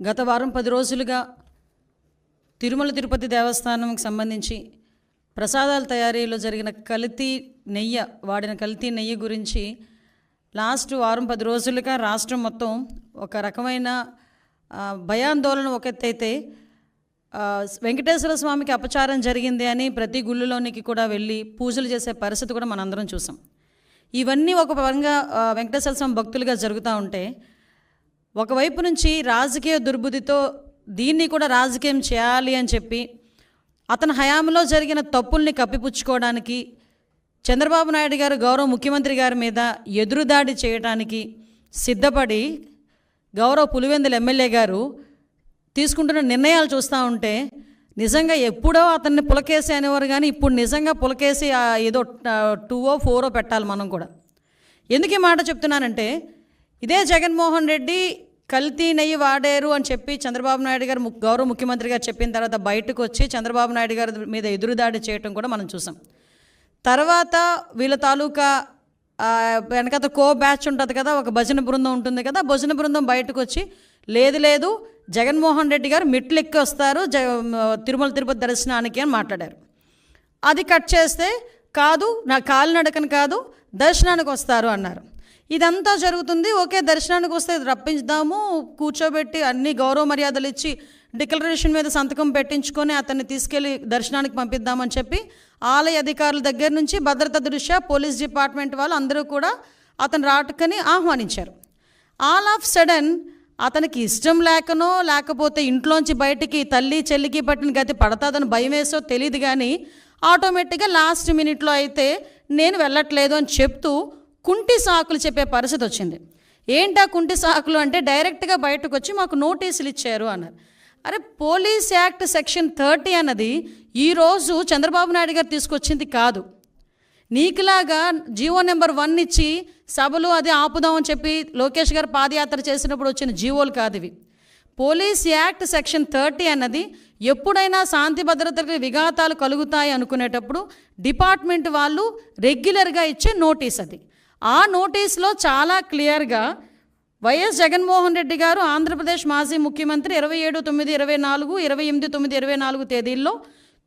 గత వారం పది రోజులుగా తిరుమల తిరుపతి దేవస్థానంకి సంబంధించి ప్రసాదాల తయారీలో జరిగిన కల్తీ నెయ్యి వాడిన కల్తీ నెయ్యి గురించి లాస్ట్ వారం పది రోజులుగా రాష్ట్రం మొత్తం ఒక రకమైన భయాందోళన ఒక ఎత్తైతే వెంకటేశ్వర స్వామికి అపచారం జరిగింది అని ప్రతి గుళ్ళలోనికి కూడా వెళ్ళి పూజలు చేసే పరిస్థితి కూడా మనందరం చూసాం. ఇవన్నీ ఒక పరంగా వెంకటేశ్వర స్వామి భక్తులుగా జరుగుతూ ఉంటే ఒకవైపు నుంచి రాజకీయ దుర్బుద్ధితో దీన్ని కూడా రాజకీయం చేయాలి అని చెప్పి అతని హయాంలో జరిగిన తప్పుల్ని కప్పిపుచ్చుకోవడానికి చంద్రబాబు నాయుడు గారు గౌరవ ముఖ్యమంత్రి గారి మీద ఎదురుదాడి చేయడానికి సిద్ధపడి గౌరవ పులివెందుల ఎమ్మెల్యే గారు తీసుకుంటున్న నిర్ణయాలు చూస్తూ ఉంటే నిజంగా ఎప్పుడో అతన్ని పులకేసి అనేవారు కానీ ఇప్పుడు నిజంగా పులకేసి ఏదో టూవో ఫోరో పెట్టాలి మనం కూడా. ఎందుకు ఈ మాట చెప్తున్నానంటే ఇదే జగన్మోహన్ రెడ్డి కల్తీ నెయ్యి వాడారు అని చెప్పి చంద్రబాబు నాయుడు గారు గౌరవ ముఖ్యమంత్రి గారు చెప్పిన తర్వాత బయటకు వచ్చి చంద్రబాబు నాయుడు గారి మీద ఎదురుదాడి చేయటం కూడా మనం చూసాం. తర్వాత వీళ్ళ తాలూకా వెనకత కో బ్యాచ్ ఉంటుంది కదా ఒక భజన బృందం ఉంటుంది కదా భజన బృందం బయటకు వచ్చి లేదు లేదు జగన్మోహన్ రెడ్డి గారు మెట్లు ఎక్కి వస్తారు జ తిరుమల తిరుపతి దర్శనానికి అని మాట్లాడారు. అది కట్ చేస్తే కాదు నా కాలినడకని కాదు దర్శనానికి వస్తారు అన్నారు. ఇదంతా జరుగుతుంది. ఓకే దర్శనానికి వస్తే రప్పించుదాము. కూర్చోబెట్టి అన్ని గౌరవ మర్యాదలు ఇచ్చి డిక్లరేషన్ మీద సంతకం పెట్టించుకొని అతన్ని తీసుకెళ్ళి దర్శనానికి పంపిద్దామని చెప్పి ఆలయ అధికారుల దగ్గర నుంచి భద్రత దృష్ట్యా పోలీస్ డిపార్ట్మెంట్ వాళ్ళు అందరూ కూడా అతను రాటుకని ఆహ్వానించారు. ఆల్ ఆఫ్ సడన్ అతనికి ఇష్టం లేకనో లేకపోతే ఇంట్లోంచి బయటికి తల్లి చెల్లికి పట్టిన గతి పడతాదని భయం వేసో తెలియదు కానీ ఆటోమేటిక్గా లాస్ట్ మినిట్లో అయితే నేను వెళ్ళట్లేదు అని చెప్తూ కుంటి సాకులు చెప్పే పరిస్థితి వచ్చింది. ఏంటా కుంటి సాకులు అంటే డైరెక్ట్గా బయటకు వచ్చి మాకు నోటీసులు ఇచ్చారు అన్నారు. అరే పోలీస్ యాక్ట్ సెక్షన్ థర్టీ అన్నది ఈరోజు చంద్రబాబు నాయుడు గారు తీసుకొచ్చింది కాదు. నీకులాగా జీవో నెంబర్ వన్ ఇచ్చి సభలు అది ఆపుదామని చెప్పి లోకేష్ గారు పాదయాత్ర చేసినప్పుడు వచ్చిన జీవోలు కాదు ఇవి. పోలీస్ యాక్ట్ సెక్షన్ థర్టీ అన్నది ఎప్పుడైనా శాంతి భద్రతలకు విఘాతాలు కలుగుతాయి అనుకునేటప్పుడు డిపార్ట్మెంట్ వాళ్ళు రెగ్యులర్గా ఇచ్చే నోటీస్ అది. ఆ నోటీస్లో చాలా క్లియర్గా వైఎస్ జగన్మోహన్ రెడ్డి గారు ఆంధ్రప్రదేశ్ మాజీ ముఖ్యమంత్రి ఇరవై ఏడు తొమ్మిది ఇరవై నాలుగు ఇరవై ఎనిమిది తొమ్మిది ఇరవై నాలుగు తేదీల్లో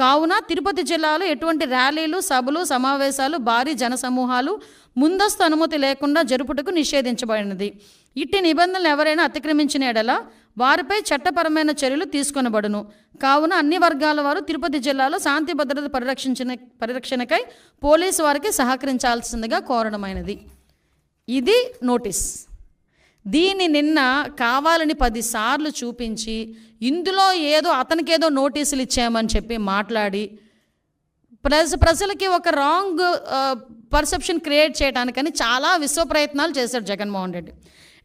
కావున తిరుపతి జిల్లాలో ఎటువంటి ర్యాలీలు సభలు సమావేశాలు భారీ జనసమూహాలు ముందస్తు అనుమతి లేకుండా జరుపుటకు నిషేధించబడినది. ఇట్టి నిబంధనలు ఎవరైనా అతిక్రమించిన ఎడల వారిపై చట్టపరమైన చర్యలు తీసుకొనబడును. కావున అన్ని వర్గాల వారు తిరుపతి జిల్లాలో శాంతి భద్రత పరిరక్షించిన పరిరక్షణకై పోలీసు వారికి సహకరించాల్సిందిగా కోరడమైనది. ఇది నోటీస్. దీన్ని నిన్న కావాలని పదిసార్లు చూపించి ఇందులో ఏదో అతనికేదో నోటీసులు ఇచ్చామని చెప్పి మాట్లాడి ప్రజ ప్రజలకి ఒక రాంగ్ పర్సెప్షన్ క్రియేట్ చేయడానికని చాలా విశ్వ ప్రయత్నాలు చేశాడు జగన్మోహన్ రెడ్డి.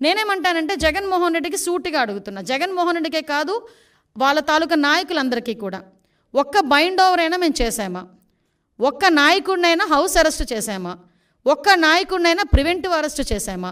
నేనేమంటానంటే జగన్మోహన్ రెడ్డికి సూటిగా అడుగుతున్నా. జగన్మోహన్ రెడ్డికే కాదు వాళ్ళ తాలూకా నాయకులందరికీ కూడా. ఒక్క బైండ్ ఓవర్ అయినా మేము చేసామా ఒక్క నాయకుడినైనా హౌస్ అరెస్ట్ చేసామా ఒక్క నాయకుడినైనా ప్రివెంటివ్ అరెస్ట్ చేసామా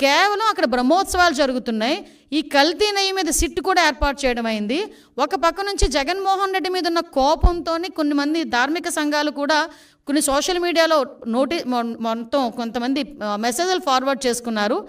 కేవలం అక్కడ బ్రహ్మోత్సవాలు జరుగుతున్నాయి. ఈ కల్తీ నెయ్యి మీద సిట్టు కూడా ఏర్పాటు చేయడం అయింది. ఒక పక్క నుంచి జగన్మోహన్ రెడ్డి మీద ఉన్న కోపంతో కొన్ని మంది ధార్మిక సంఘాలు కూడా కొన్ని సోషల్ మీడియాలో నోటీ మొ- మొత్తం కొంతమంది మెసేజ్లు ఫార్వర్డ్ చేసుకున్నారు.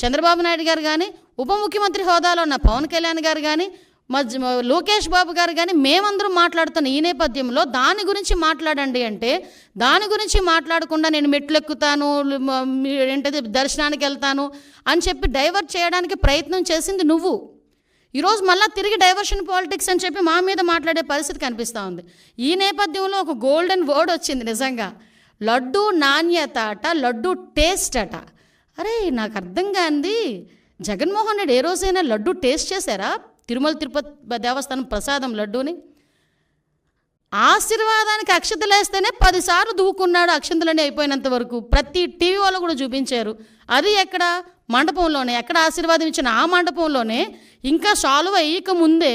చంద్రబాబు నాయుడు గారు కానీ ఉప ముఖ్యమంత్రి హోదాలో ఉన్న పవన్ కళ్యాణ్ గారు కానీ మధ్య లోకేష్ బాబు గారు కానీ మేమందరం మాట్లాడుతున్న ఈ నేపథ్యంలో దాని గురించి మాట్లాడండి అంటే దాని గురించి మాట్లాడకుండా నేను మెట్లు ఎక్కుతాను ఏంటది దర్శనానికి వెళ్తాను అని చెప్పి డైవర్ట్ చేయడానికి ప్రయత్నం చేసింది నువ్వు. ఈరోజు మళ్ళీ తిరిగి డైవర్షన్ పాలిటిక్స్ అని చెప్పి మా మీద మాట్లాడే పరిస్థితి కనిపిస్తూ ఉంది. ఈ నేపథ్యంలో ఒక గోల్డెన్ వర్డ్ వచ్చింది నిజంగా. లడ్డు నాణ్యత అట లడ్డు టేస్ట్ అట. అరే నాకు అర్థం కాంది. జగన్మోహన్ రెడ్డి ఏ రోజైనా లడ్డు టేస్ట్ చేశారా? తిరుమల తిరుపతి దేవస్థానం ప్రసాదం లడ్డూని. ఆశీర్వాదానికి అక్షతలు వేస్తేనే పదిసార్లు దూకున్నాడు అక్షంతలన్నీ అయిపోయినంత వరకు. ప్రతి టీవీ వాళ్ళు కూడా చూపించారు. అది ఎక్కడ? మండపంలోనే. ఎక్కడ ఆశీర్వాదం ఇచ్చిన ఆ మండపంలోనే. ఇంకా సాల్వ్ అయ్యక ముందే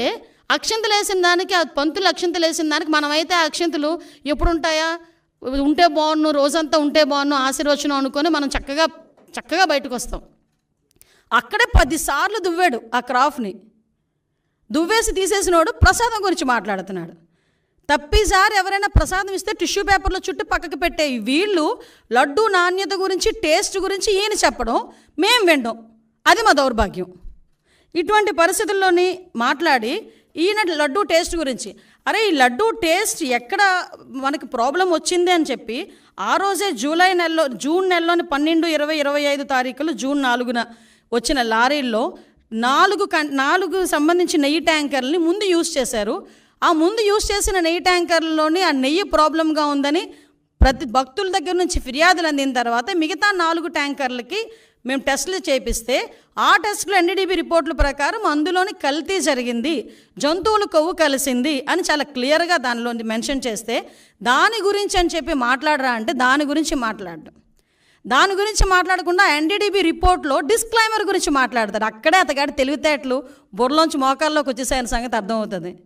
అక్షంతలు వేసిన దానికి ఆ పంతులు అక్షంతలు వేసిన దానికి మనమైతే ఆ అక్షంతలు ఎప్పుడు ఉంటాయా ఉంటే బాగున్ను రోజంతా ఉంటే బాగున్ను ఆశీర్వచనం అనుకొని మనం చక్కగా చక్కగా బయటకు వస్తాం అక్కడే పదిసార్లు దువ్వాడు ఆ క్రాఫ్ని దువ్వేసి తీసేసినోడు ప్రసాదం గురించి మాట్లాడుతున్నాడు. తప్పిసారి ఎవరైనా ప్రసాదం ఇస్తే టిష్యూ పేపర్లో చుట్టూ పక్కకు పెట్టే వీళ్ళు లడ్డు నాణ్యత గురించి టేస్ట్ గురించి ఈయన చెప్పడం మేం వినడం. అది మా దౌర్భాగ్యం. ఇటువంటి పరిస్థితుల్లోని మాట్లాడి ఈయన లడ్డు టేస్ట్ గురించి అరే ఈ లడ్డు టేస్ట్ ఎక్కడ మనకి ప్రాబ్లం వచ్చింది అని చెప్పి ఆ రోజే జూలై నెలలో జూన్ నెలలోని పన్నెండు ఇరవై ఇరవై ఐదు తారీఖులు జూన్ నాలుగున వచ్చిన లారీల్లో నాలుగు కం నాలుగు సంబంధించి నెయ్యి ట్యాంకర్ని ముందు యూజ్ చేశారు. ఆ ముందు యూజ్ చేసిన నెయ్యి ట్యాంకర్లోని ఆ నెయ్యి ప్రాబ్లంగా ఉందని ప్రతి భక్తుల దగ్గర నుంచి ఫిర్యాదులు అందిన తర్వాత మిగతా నాలుగు ట్యాంకర్లకి మేము టెస్టులు చేపిస్తే ఆ టెస్టులు ఎన్డీడీబీ రిపోర్టుల ప్రకారం అందులోని కల్తీ జరిగింది జంతువులు కొవ్వు కలిసింది అని చాలా క్లియర్గా దానిలో మెన్షన్ చేస్తే దాని గురించి అని చెప్పి మాట్లాడరా అంటే దాని గురించి మాట్లాడడం. దాని గురించి మాట్లాడకుండా ఎన్డీడీబీ రిపోర్ట్లో డిస్క్లైమర్ గురించి మాట్లాడతారు. అక్కడే అతగాడి తెలివితేటలు బుర్రలోంచి మోకాల్లోకి వచ్చేసాయని సంగతి అర్థమవుతుంది.